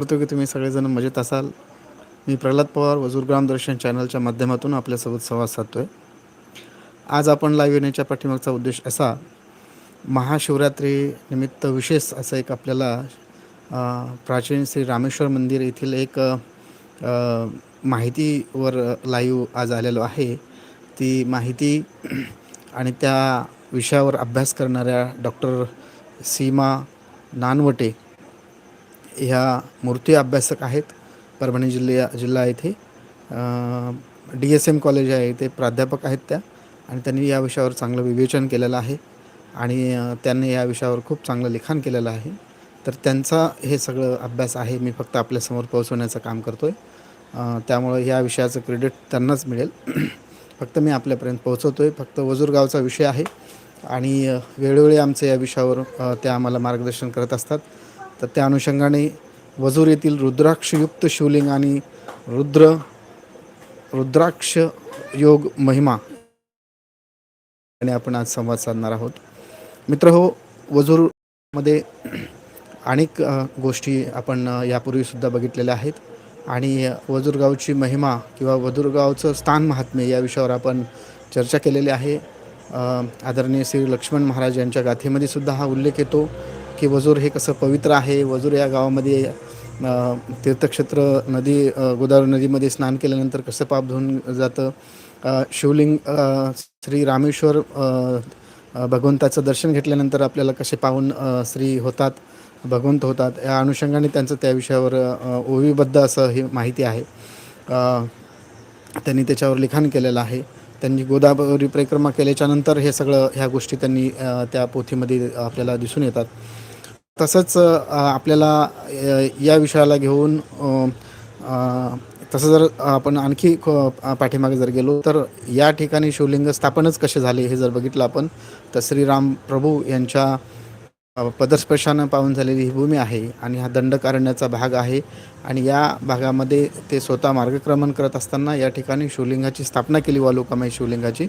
करतो की तुम्ही सगळेजण मजेत असाल. मी प्रल्हाद पवार वजूर ग्रामदर्शन चॅनलच्या माध्यमातून आपल्यासोबत संवाद साधतो आहे आज आपण लाईव्ह येण्याच्या पाठीमागचा उद्देश असा महाशिवरात्री निमित्त विशेष असं एक आपल्याला प्राचीन श्री रामेश्वर मंदिर येथील एक माहितीवर लाईव्ह आज आलेलो आहे. ती माहिती आणि त्या विषयावर अभ्यास करणाऱ्या डॉक्टर सीमा नानवटे ह्या मूर्ती अभ्यासक आहेत परभणी जिल्ह्या जिल्हा येथे डी एस एम कॉलेज आहे ते प्राध्यापक आहेत त्या आणि त्यांनी या विषयावर चांगलं विवेचन केलेलं आहे आणि त्यांनी या विषयावर खूप चांगलं लिखाण केलेलं आहे. तर त्यांचा हे सगळं अभ्यास आहे मी फक्त आपल्यासमोर पोहोचवण्याचं काम करतो आहे त्यामुळं या विषयाचं क्रेडिट त्यांनाच मिळेल. फक्त मी आपल्यापर्यंत पोहोचवतो आहे फक्त वजूरगावचा विषय आहे आणि वेळोवेळी आमचं या विषयावर त्या आम्हाला मार्गदर्शन करत असतात. तर त्या अनुषंगाने वजूर येथील रुद्राक्षयुक्त शिवलिंग आणि रुद्र रुद्राक्ष योग महिमा आणि आपण आज संवाद साधणार आहोत. मित्र हो वजूरमध्ये अनेक गोष्टी आपण यापूर्वीसुद्धा बघितलेल्या आहेत आणि वजूरगावची महिमा किंवा वजूरगावचं स्थान महात्म्य या विषयावर आपण चर्चा केलेली आहे. आदरणीय श्री लक्ष्मण महाराज यांच्या गाथेमध्ये सुद्धा हा उल्लेख येतो. की वजूर हे कसं पवित्र आहे? वजूर या गावामध्ये तीर्थक्षेत्र नदी गोदावरी नदीमध्ये स्नान केल्यानंतर कसं पाप धुवून जातं? शिवलिंग श्री रामेश्वर भगवंताचं दर्शन घेतल्यानंतर आपल्याला कसे पाहून श्री होतात भगवंत होतात या अनुषंगाने त्यांचं त्या विषयावर ओवीबद्ध असं ही माहिती आहे. त्यांनी त्याच्यावर लिखाण केलेलं आहे. त्यांनी गोदावरी परिक्रमा केल्याच्यानंतर हे सगळं ह्या गोष्टी त्यांनी त्या पोथीमध्ये आपल्याला दिसून येतात. तसंच आपल्याला या विषयाला घेऊन तसं जर आपण आणखी ख- पाठीमागे जर गेलो तर या ठिकाणी शिवलिंग स्थापनच कसे झाले हे जर बघितलं आपण तर श्रीराम प्रभू यांच्या पदस्पर्शानं पाहून झालेली ही भूमी आहे आणि हा दंडकारण्याचा भाग आहे आणि या भागामध्ये ते स्वतः मार्गक्रमण करत असताना या ठिकाणी शिवलिंगाची स्थापना केली वालुकामाई शिवलिंगाची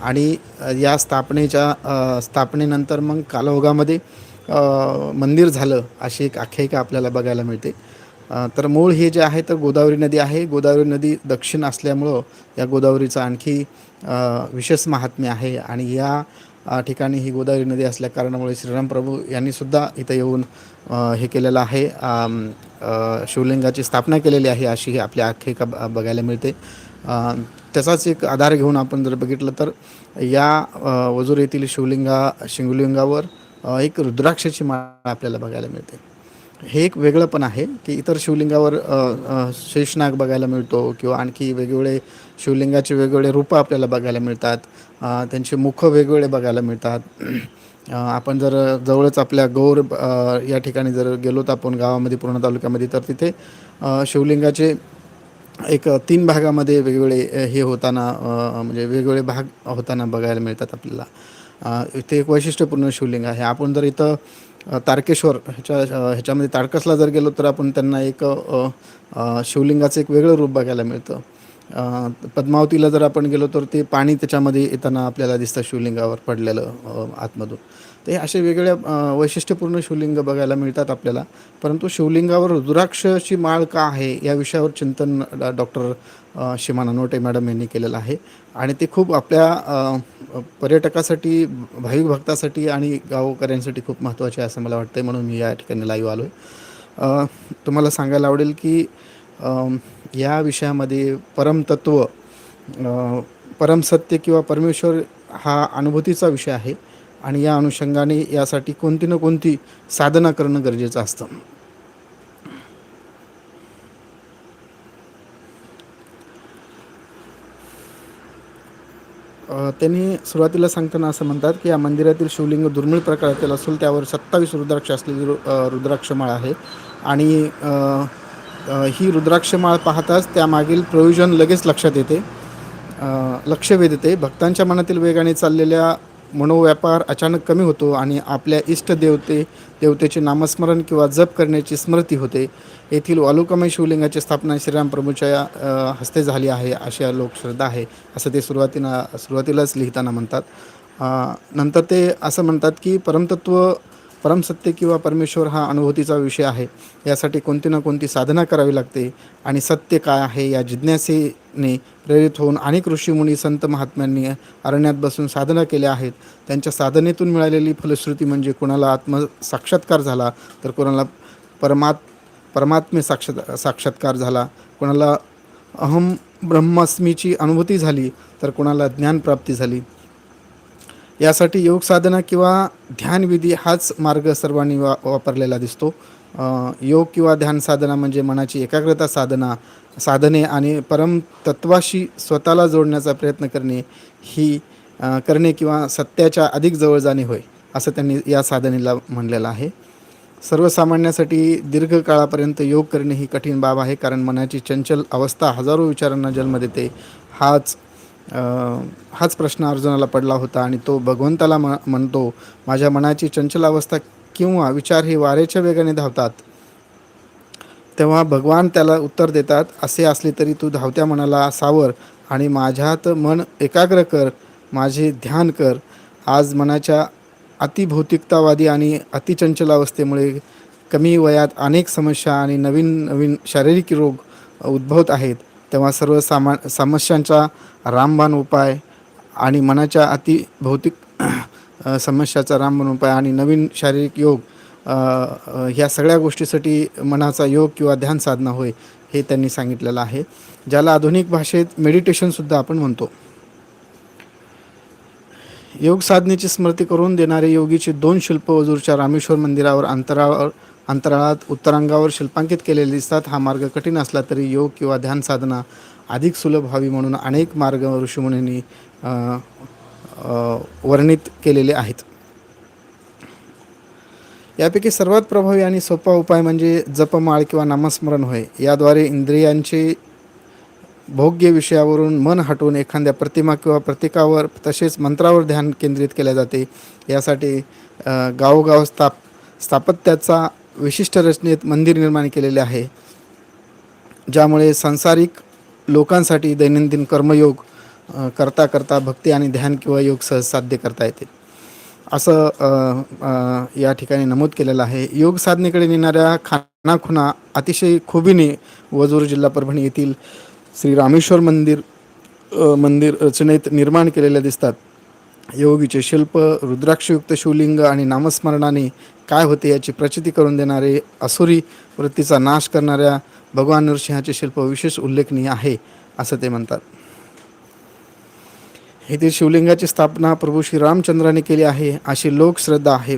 आणि या स्थापनेच्या स्थापनेनंतर मग कालौघामध्ये मंदिर झालं अशी एक आख्यायिका आपल्याला बघायला मिळते. तर मूळ हे जे आहे तर गोदावरी नदी आहे. गोदावरी नदी दक्षिण असल्यामुळं या गोदावरीचं आणखी विशेष महात्म्य आहे आणि या ठिकाणी ही गोदावरी नदी असल्या कारणामुळे श्रीराम प्रभू यांनीसुद्धा इथं येऊन हे केलेलं आहे. शिवलिंगाची स्थापना केलेली आहे अशी ही आपल्या आख्यायिका ब- बघायला मिळते. त्याचाच एक आधार घेऊन आपण जर बघितलं तर या वजूर येथील शिवलिंगा शिवलिंगावर एक रुद्राक्षाची माळ आपल्याला बघायला मिळते. हे एक वेगळं पण आहे की इतर शिवलिंगावर शेषनाग बघायला मिळतो किंवा आणखी वेगवेगळे शिवलिंगाचे वेगवेगळे रूपं आपल्याला बघायला मिळतात. त्यांचे मुख वेगवेगळे बघायला मिळतात. आपण जर जवळच आपल्या गौर या ठिकाणी जर गेलो तर आपण गावामध्ये पूर्ण तालुक्यामध्ये तर तिथे शिवलिंगाचे एक तीन भागामध्ये वेगवेगळे हे होताना म्हणजे वेगवेगळे भाग होताना बघायला मिळतात आपल्याला. इथे एक वैशिष्ट्यपूर्ण शिवलिंग आहे. आपण जर इथं तारकेश्वर ह्याच्या ह्याच्यामध्ये तारकसला जर गेलो तर आपण त्यांना एक शिवलिंगाचं एक वेगळं रूप बघायला मिळतं. पद्मावतीला जर आपण गेलो तर ते पाणी त्याच्यामध्ये येताना आपल्याला दिसतं शिवलिंगावर पडलेलं आतमधून. तर हे असे वेगवेगळ्या वैशिष्ट्यपूर्ण शिवलिंग बघायला मिळतात आपल्याला. परंतु शिवलिंगावर रुद्राक्षची माळ का आहे या विषयावर चिंतन डॉक्टर शिमा ननोटे मॅडम यांनी केलेलं आहे. आणि ते खूप आपल्या पर्यटकासाठी भाविक भक्तासाठी आणि गावकऱ्यांसाठी खूप महत्त्वाचे आहे असं मला वाटतं म्हणून मी या ठिकाणी लाईव्ह आलो आहे तुम्हाला सांगायला आवडेल की या विषयामध्ये परमतत्व परमसत्य किंवा परमेश्वर हा अनुभूतीचा विषय आहे आणि या अनुषंगाने यासाठी कोणती ना कोणती साधना करणं गरजेचं असतं. त्यांनी सुरुवातीला सांगताना असं म्हणतात की या मंदिरातील शिवलिंग दुर्मिळ प्रकारातील असून त्यावर सत्तावीस रुद्राक्ष असलेली रु रुद्राक्षमाळ आहे. आणि ही रुद्राक्षमाळ पाहताच त्यामागील प्रयोजन लगेच लक्षात येते. लक्ष वेधते. भक्तांच्या मनातील वेगाने चाललेल्या मनोव्यापार अचानक कमी होतो आणि आपल्या इष्टदेवते देवतेचे नामस्मरण किंवा जप करण्याची स्मृती होते. येथील वालुकामय शिवलिंगाची स्थापना श्रीराम प्रभूच्या हस्ते झाली आहे अशी लोकश्रद्धा आहे असं ते सुरुवातीला सुरुवातीलाच लिहिताना म्हणतात. नंतर ते असं म्हणतात की परमतत्व परमसत्य किंवा परमेश्वर हा अनुभूतीचा विषय आहे. यासाठी कोणती ना कोणती साधना करावी लागते आणि सत्य काय आहे या जिज्ञासेने प्रेरित होऊन अनेक ऋषीमुनी संत महात्म्यांनी अरण्यात बसून साधना केल्या आहेत. त्यांच्या साधनेतून मिळालेली फलश्रुती म्हणजे कोणाला आत्मसाक्षात्कार झाला तर कोणाला परमात परमात्मे साक्षात साक्षात्कार झाला. कोणाला अहम ब्रह्मास्मीची अनुभूती झाली तर कोणाला ज्ञानप्राप्ती झाली. यासाठी योग साधना किंवा ध्यानविधी हाच मार्ग सर्वांनी वा वापरलेला दिसतो. योग किंवा ध्यान साधना म्हणजे मनाची एकाग्रता साधना साधने आणि परमतत्वाशी स्वतःला जोडण्याचा प्रयत्न करणे ही करणे किंवा सत्याच्या अधिक जवळ जाणे होय असं त्यांनी या साधनेला म्हणलेलं आहे. सर्वसामान्यासाठी दीर्घकाळापर्यंत योग करणे ही कठीण बाब आहे कारण मनाची चंचल अवस्था हजारो विचारांना जन्म देते. हाच हाच प्रश्न अर्जुनाला पडला होता आणि तो भगवंताला म म्हणतो माझ्या मनाची चंचल अवस्था किंवा विचार हे वारेच्या वेगाने धावतात. तेव्हा भगवान त्याला उत्तर देतात असे असले तरी तू धावत्या मनाला सावर आणि माझ्यात मन एकाग्र कर माझे ध्यान कर. आज मनाच्या अतिभौतिकतावादी आणि अतिचंचल अवस्थेमुळे कमी वयात अनेक समस्या आणि नवीन नवीन शारीरिक रोग उद्भवत आहेत. तेव्हा सर्व सामा समस्यांचा रामबाण उपाय आणि मनाच्या अति भौतिक समस्याचा रामबाण उपाय आणि नवीन शारीरिक योग ह्या सगळ्या गोष्टीसाठी मनाचा योग किंवा ध्यान साधना होय हे त्यांनी सांगितलेलं आहे. ज्याला आधुनिक भाषेत मेडिटेशनसुद्धा आपण म्हणतो. योग साधनेची स्मृती करून देणारे योगीचे दोन शिल्प वजूरच्या रामेश्वर मंदिरावर अंतरावर अंतराळात उत्तरांगावर शिल्पांकित केलेले दिसतात. हा मार्ग कठीण असला तरी योग किंवा ध्यान साधना अधिक सुलभ व्हावी म्हणून अनेक मार्ग ऋषीमुनींनी वर्णित केलेले आहेत. यापैकी सर्वात प्रभावी आणि सोपा उपाय म्हणजे जपमाळ किंवा नामस्मरण होय. याद्वारे इंद्रियांचे भोग्य विषयावरून मन हटवून एखाद्या प्रतिमा किंवा प्रतीकावर तसेच मंत्रावर ध्यान केंद्रित केले जाते. यासाठी गावोगाव स्थाप स्थापत्याचा विशिष्ट रचनेत मंदिर निर्माण केलेले आहे ज्यामुळे सांसारिक लोकांसाठी दैनंदिन कर्मयोग करता करता भक्ती आणि ध्यान किंवा योग सहज साध्य करता येते. असं या ठिकाणी नमूद केलेलं आहे. योग साधनेकडे नेणाऱ्या खानाखुना अतिशय खुबीने वजूर जिल्हा परभणी येथील श्री रामेश्वर मंदिर मंदिर रचनेत निर्माण केलेल्या दिसतात. योगीचे शिल्प रुद्राक्षयुक्त शिवलिंग आणि नामस्मरणाने काय होते याची प्रचिती करून देणारे असुरी वृत्तीचा नाश करणाऱ्या भगवान नरसिंहाचे शिल्प विशेष उल्लेखनीय आहे असं ते म्हणतात. येथील शिवलिंगाची स्थापना प्रभू श्रीरामचंद्राने केली आहे अशी लोकश्रद्धा आहे.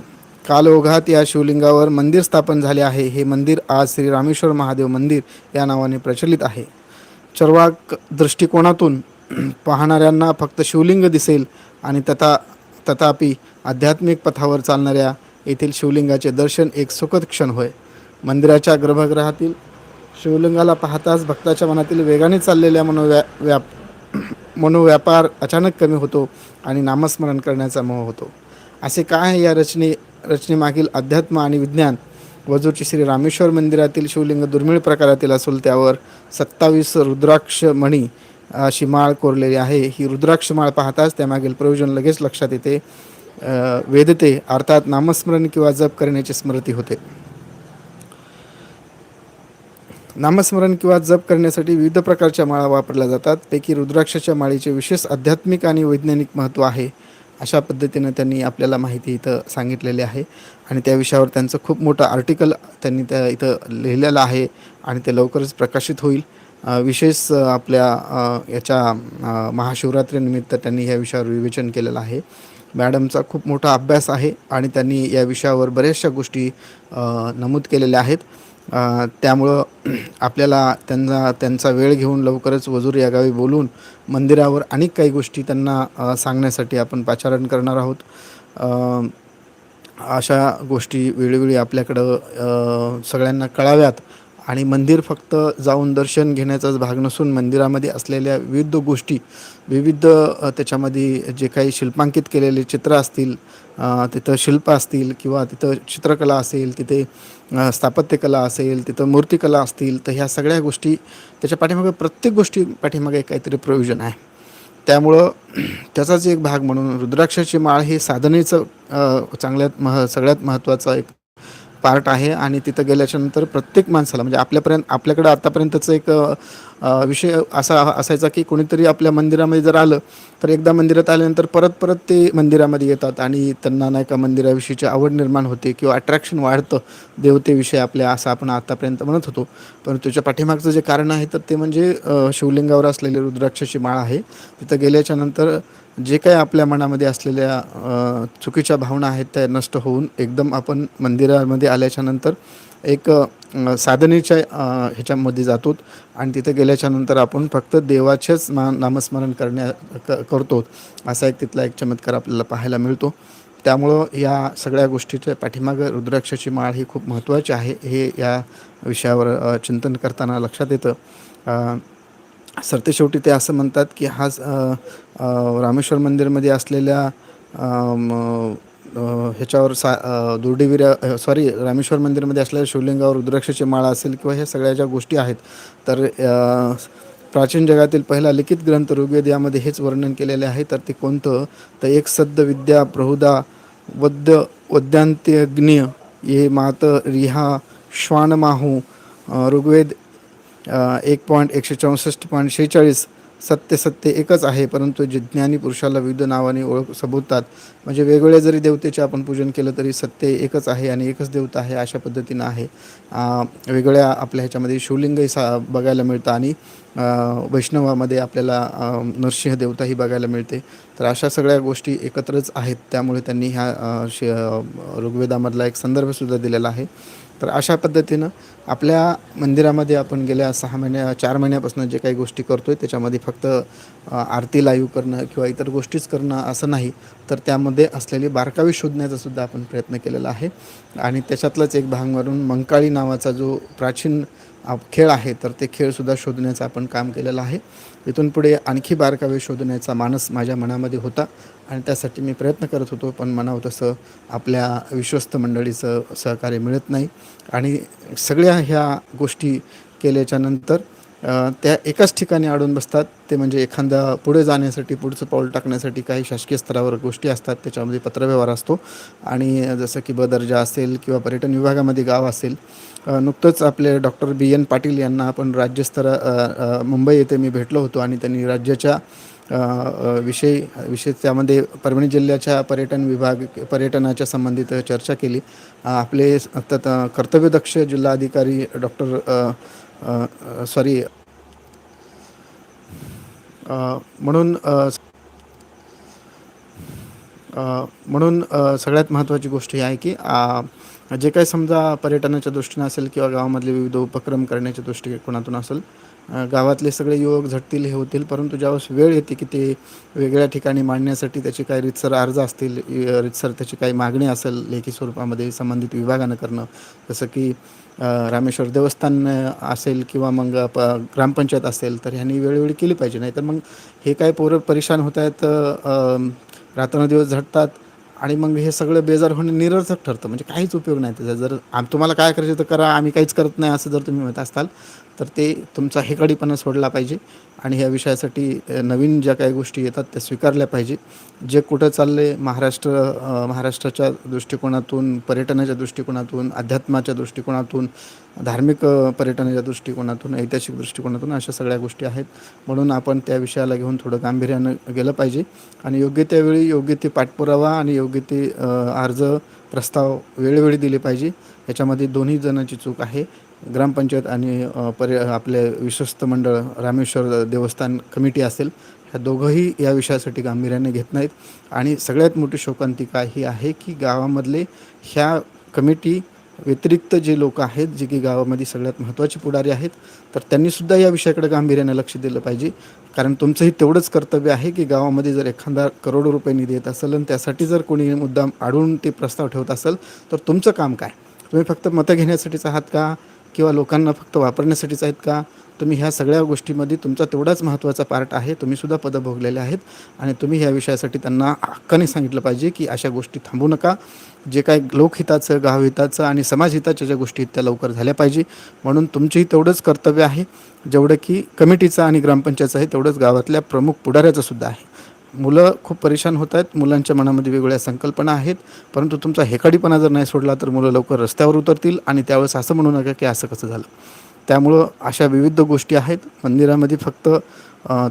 कालओघात या शिवलिंगावर मंदिर स्थापन झाले आहे हे मंदिर आज श्री रामेश्वर महादेव मंदिर या नावाने प्रचलित आहे. चर्वाक दृष्टिकोनातून पाहणाऱ्यांना फक्त शिवलिंग दिसेल आणि तथा तथापि आध्यात्मिक पथावर चालणाऱ्या येथील शिवलिंगाचे दर्शन एक सुखद क्षण होय. मंदिराच्या गर्भगृहातील शिवलिंगाला पाहताच भक्ताच्या मनातील वेगाने चाललेल्या मनोव्या व्याप मनोव्यापार अचानक कमी होतो आणि नामस्मरण करण्याचा मोह होतो. असे काय आहे या रचने रचनेमागील अध्यात्म आणि विज्ञान? वजूरची श्री रामेश्वर मंदिरातील शिवलिंग दुर्मिळ प्रकारातील असून त्यावर सत्तावीस रुद्राक्ष मणी अशी माळ कोरलेली आहे. ही रुद्राक्ष माळ पाहताच त्यामागील प्रयोजन लगेच लक्षात येते. वेदते अर्थात नामस्मरण किंवा जप करण्याची स्मृती होते. नामस्मरण किंवा जप करण्यासाठी विविध प्रकारच्या माळा वापरल्या जातात. पैकी रुद्राक्षाच्या माळीचे विशेष आध्यात्मिक आणि वैज्ञानिक महत्त्व आहे. अशा पद्धतीनं त्यांनी आपल्याला माहिती इथं सांगितलेली आहे. आणि त्या विषयावर त्यांचं खूप मोठं आर्टिकल त्यांनी त्या इथं लिहिलेलं आहे. आणि ते लवकरच प्रकाशित होईल. विशेष आपल्या याच्या महाशिवरात्रीनिमित्त त्यांनी या विषयावर विवेचन केलेलं आहे. मॅडमचा खूप मोठा अभ्यास आहे आणि त्यांनी या विषयावर बऱ्याचशा गोष्टी नमूद केलेल्या आहेत. त्यामुळं आपल्याला त्यांना त्यांचा वेळ घेऊन लवकरच वजूर या गावी बोलून मंदिरावर अनेक काही गोष्टी त्यांना सांगण्यासाठी आपण पाचारण करणार आहोत. अशा गोष्टी वेळोवेळी आपल्याकडं सगळ्यांना कळाव्यात. आणि मंदिर फक्त जाऊन दर्शन घेण्याचाच भाग नसून मंदिरामध्ये असलेल्या विविध गोष्टी विविध त्याच्यामध्ये जे काही शिल्पांकित केलेले चित्र असतील तिथं शिल्प असतील किंवा तिथं चित्रकला असेल तिथे स्थापत्यकला असेल तिथं मूर्तिकला असतील तर ह्या सगळ्या गोष्टी त्याच्या पाठीमागे प्रत्येक गोष्टी पाठीमागे काहीतरी प्रयोजन आहे. त्यामुळं त्याचाच एक भाग म्हणून रुद्राक्षाची माळ हे साधनेचं चांगल्यात मह सगळ्यात महत्त्वाचा एक पार्ट आहे आणि तिथं गेल्याच्यानंतर प्रत्येक माणसाला म्हणजे आपल्यापर्यंत आपल्याकडं आत्तापर्यंतचं एक विषय असा असायचा की कोणीतरी आपल्या मंदिरामध्ये जर आलं तर एकदा मंदिरात आल्यानंतर परत परत ते मंदिरामध्ये येतात आणि त्यांना नाही का मंदिराविषयीची आवड निर्माण होते किंवा अट्रॅक्शन वाढतं देवतेविषयी आपल्या असं आपण आतापर्यंत म्हणत होतो. पण त्याच्या पाठीमागचं जे कारण आहे तर ते म्हणजे शिवलिंगावर असलेली रुद्राक्षाची माळ आहे. तिथं गेल्याच्यानंतर जे काही आपल्या मनामध्ये असलेल्या चुकीच्या भावना आहेत त्या नष्ट होऊन एकदम आपण मंदिरामध्ये आल्याच्यानंतर एक साधनेच्या ह्याच्यामध्ये जातो आणि तिथे गेल्याच्यानंतर आपण फक्त देवाचेच मा नामस्मरण करण्या क करतो. असा एक तिथला एक चमत्कार आपल्याला पाहायला मिळतो. त्यामुळं या सगळ्या गोष्टीच्या पाठीमागं रुद्राक्षाची माळ ही खूप महत्त्वाची आहे. हे या विषयावर चिंतन करताना लक्षात येतं. सरतेशेवटी ते असं म्हणतात की हा रामेश्वर मंदिरमध्ये असलेल्या ह्याच्यावर सा अ, सॉरी रामेश्वर मंदिरमध्ये असलेल्या शिवलिंगावर रुद्राक्षाची माळा असेल किंवा ह्या सगळ्या ज्या गोष्टी आहेत तर प्राचीन जगातील पहिला लिखित ग्रंथ ऋग्वेद यामध्ये हेच वर्णन केलेले आहे. तर ते कोणतं? तर एक सद्द विद्या प्रहुदा वद्य वद्यांत्यग्निय ये मात रिहा श्वानमाहू ऋग्वेद एक पॉईंट एकशे चौसष्ट पॉईंट शेहेचाळीस सत्य सत्य एकच आहे परंतु जे ज्ञानी पुरुषाला विविध नावाने ओळख संबोधतात म्हणजे वेगवेगळ्या जरी देवतेचे आपण पूजन केलं तरी सत्य एकच आहे आणि एकच देवता आहे अशा पद्धतीनं आहे. अ, वेगळ्या आपल्या ह्याच्यामध्ये शिवलिंगही सा बघायला मिळतं आणि वैष्णवामध्ये आपल्याला अ, नरसिंह देवताही बघायला मिळते. तर अशा सगळ्या गोष्टी एकत्रच आहेत त्यामुळे त्यांनी ह्या शि ऋग्वेदामधला एक संदर्भसुद्धा दिलेला आहे. तर अशा पद्धतीनं आपल्या मंदिरामध्ये आपण गेल्या सहा महिन्या चार महिन्यापासून जे काही गोष्टी करतो आहे त्याच्यामध्ये फक्त आरती लाईव्ह करणं किंवा इतर गोष्टीच करणं असं नाही. तर त्यामध्ये असलेली बारकावे शोधण्याचा सुद्धा आपण प्रयत्न केलेला आहे. आणि त्याच्यातलाच एक भाग म्हणून मंकाळी नावाचा जो प्राचीन खेळ आहे तर ते खेळसुद्धा शोधण्याचं आपण काम केलेलं आहे. इथून पुढे आणखी बारकावे शोधण्याचा मानस माझ्या मनामध्ये होता आणि त्यासाठी मी प्रयत्न करत होतो पण म्हणावं तसं आपल्या विश्वस्त मंडळीचं सहकार्य मिळत नाही. आणि सगळ्या ह्या गोष्टी केल्याच्यानंतर त्या एकाच ठिकाणी अडून बसतात. ते म्हणजे एखादा पुढे जाण्यासाठी पुढचं पाऊल टाकण्यासाठी काही शासकीय स्तरावर गोष्टी असतात. त्याच्यामध्ये पत्रव्यवहार असतो. आणि जसं की ब दर्जा असेल किंवा पर्यटन विभागामध्ये गाव असेल नुकतंच आपले डॉक्टर बी एन पाटील यांना आपण राज्यस्तर मुंबई येथे मी भेटलो होतो आणि त्यांनी राज्याच्या विषयी विषय त्यामध्ये परभणी जिल्ह्याच्या पर्यटन विभाग पर्यटनाच्या संबंधित चर्चा केली. आपले तत् कर्तव्यदक्ष जिल्हाधिकारी डॉक्टर सॉरी म्हणून म्हणून सगळ्यात महत्त्वाची गोष्ट ही आहे की जे काही समजा पर्यटनाच्या दृष्टीनं असेल किंवा गावामधले विविध उपक्रम करण्याच्या दृष्टिकोनातून असेल गावातले सगळे युवक झटतील हे होतील परंतु ज्यावेळेस वेळ येते की ते वेगळ्या ठिकाणी मांडण्यासाठी त्याची काही रितसर अर्ज असतील रितसर त्याची काही मागणी असेल लेखी स्वरूपामध्ये संबंधित विभागानं करणं जसं की रामेश्वर देवस्थान असेल किंवा मग प ग्रामपंचायत असेल तर ह्यांनी वेळोवेळी केली पाहिजे. नाही तर मग हे काय पोरं परेशान होत आहेत रात्रंदिवस झटतात आणि मग हे सगळं बेजार होणं निरर्थक ठरतं. म्हणजे काहीच उपयोग नाही त्याचा. जर आम तुम्हाला काय करायचं तर करा आम्ही काहीच करत नाही असं जर तुम्ही म्हणत असाल तर ते तुमचा हेकडीपणा सोडला पाहिजे आणि ह्या विषयासाठी नवीन ज्या काही गोष्टी येतात त्या स्वीकारल्या पाहिजे. जे कुठं चालले महाराष्ट्र महाराष्ट्राच्या दृष्टिकोनातून पर्यटनाच्या दृष्टिकोनातून अध्यात्माच्या दृष्टिकोनातून धार्मिक पर्यटनाच्या दृष्टिकोनातून ऐतिहासिक दृष्टिकोनातून अशा सगळ्या गोष्टी आहेत. म्हणून आपण त्या विषयाला घेऊन थोडं गांभीर्यानं गेलं पाहिजे आणि योग्य त्यावेळी योग्य ते पाठपुरावा आणि योग्य ते अर्ज प्रस्ताव वेळोवेळी दिले पाहिजे. याच्यामध्ये दोन्ही जणांची चूक आहे. ग्रामपंचायत आणि पर्य आपले विश्वस्त मंडळ रामेश्वर देवस्थान कमिटी असेल ह्या दोघंही या विषयासाठी गांभीर्याने घेत नाहीत. आणि सगळ्यात मोठी शोकांतिका ही आहे की गावामधले ह्या कमिटी व्यतिरिक्त जे लोक आहेत जे की गावामध्ये सगळ्यात महत्त्वाचे पुढारी आहेत तर त्यांनीसुद्धा या विषयाकडे गांभीर्याने लक्ष दिलं पाहिजे. कारण तुमचंही तेवढंच कर्तव्य आहे की गावामध्ये जर एखादा करोडो रुपये निधी येत असेल आणि त्यासाठी जर कोणी मुद्दाम आढळून ते प्रस्ताव ठेवत असेल तर तुमचं काम काय? तुम्ही फक्त मतं घेण्यासाठीच आहात का? किंवा लोकांना फक्त वापरण्यासाठीच आहेत का? तुम्ही ह्या सगळ्या गोष्टीमध्ये तुमचा तेवढाच महत्त्वाचा पार्ट आहे. तुम्हीसुद्धा पदं भोगलेले आहेत. आणि तुम्ही ह्या विषयासाठी त्यांना हक्काने सांगितलं पाहिजे की अशा गोष्टी थांबू नका. जे काय लोकहिताचं गावहिताचं आणि समाजहिताच्या ज्या गोष्टी आहेत त्या लवकर झाल्या पाहिजे. म्हणून तुमचेही तेवढंच कर्तव्य आहे. जेवढं की कमिटीचं आणि ग्रामपंचायतचं आहे तेवढंच गावातल्या प्रमुख पुढाऱ्याचं सुद्धा आहे. मुलं खूप परेशान होत आहेत. मुलांच्या मनामध्ये वेगवेगळ्या संकल्पना आहेत. परंतु तुमचा हेकाडीपणा जर नाही सोडला तर मुलं लवकर रस्त्यावर उतरतील आणि त्यावेळेस असं म्हणू नका की असं कसं झालं. त्यामुळं अशा विविध गोष्टी आहेत. मंदिरामध्ये फक्त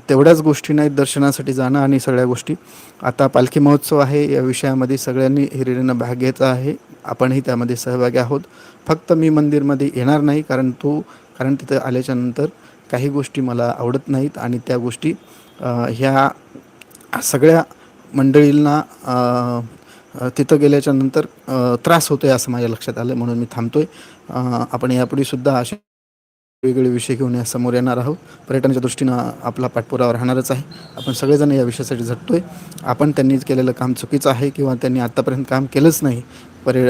तेवढ्याच गोष्टी नाहीत दर्शनासाठी जाणं आणि सगळ्या गोष्टी. आता पालखी महोत्सव आहे. या विषयामध्ये सगळ्यांनी हिरिरीनं भाग घ्यायचा आहे. आपणही त्यामध्ये सहभागी आहोत. फक्त मी मंदिरमध्ये येणार नाही कारण तो कारण तिथं आल्याच्यानंतर काही गोष्टी मला आवडत नाहीत आणि त्या गोष्टी ह्या सगळ्या मंडळींना तिथं गेल्याच्यानंतर अ, त्रास होतोय असं माझ्या लक्षात आलं म्हणून मी थांबतोय. आपण यापुढे सुद्धा असे वेगवेगळे विषय घेऊन या समोर येणार आहोत. पर्यटनाच्या दृष्टीनं आपला पाठपुरावा राहणारच आहे. आपण सगळेजण या विषयासाठी झटतोय. आपण त्यांनी केलेलं काम चुकीचं आहे किंवा त्यांनी आत्तापर्यंत काम केलंच नाही परि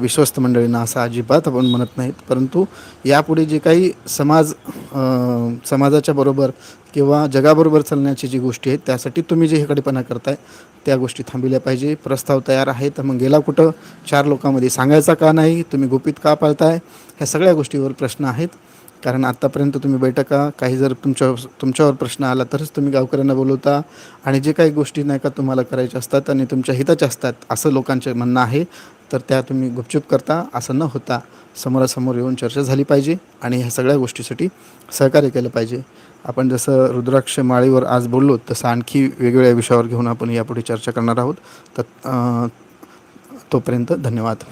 विश्वस्त मंडळींना असं अजिबात आपण म्हणत नाहीत. परंतु यापुढे जे काही समाज समाजाच्या बरोबर किंवा जगाबरोबर चालण्याची जी गोष्टी आहेत त्यासाठी तुम्ही जे हेकडेपणा करताय त्या गोष्टी थांबविल्या पाहिजे. प्रस्ताव तयार आहे तर मग गेला कुठं? चार लोकांमध्ये सांगायचा का नाही? तुम्ही गुपित का पाळताय? ह्या सगळ्या गोष्टीवर प्रश्न आहेत. कारण आत्तापर्यंत तुम्ही बैठका काही जर तुमच्या तुमच्यावर प्रश्न आला तरच तुम्ही गावकऱ्यांना बोलवता आणि जे काही गोष्टी नाही का तुम्हाला करायच्या असतात आणि तुमच्या हिताच्या असतात असं लोकांचे म्हणणं आहे तर त्या तुम्ही गुपचूप करता असं न होता समोरासमोर येऊन चर्चा झाली पाहिजे आणि ह्या सगळ्या गोष्टीसाठी सहकार्य केलं पाहिजे. आपण जसं रुद्राक्ष माळीवर आज बोललो तसं आणखी वेगवेगळ्या विषयावर घेऊन आपण यापुढे चर्चा करणार आहोत. तर तोपर्यंत धन्यवाद.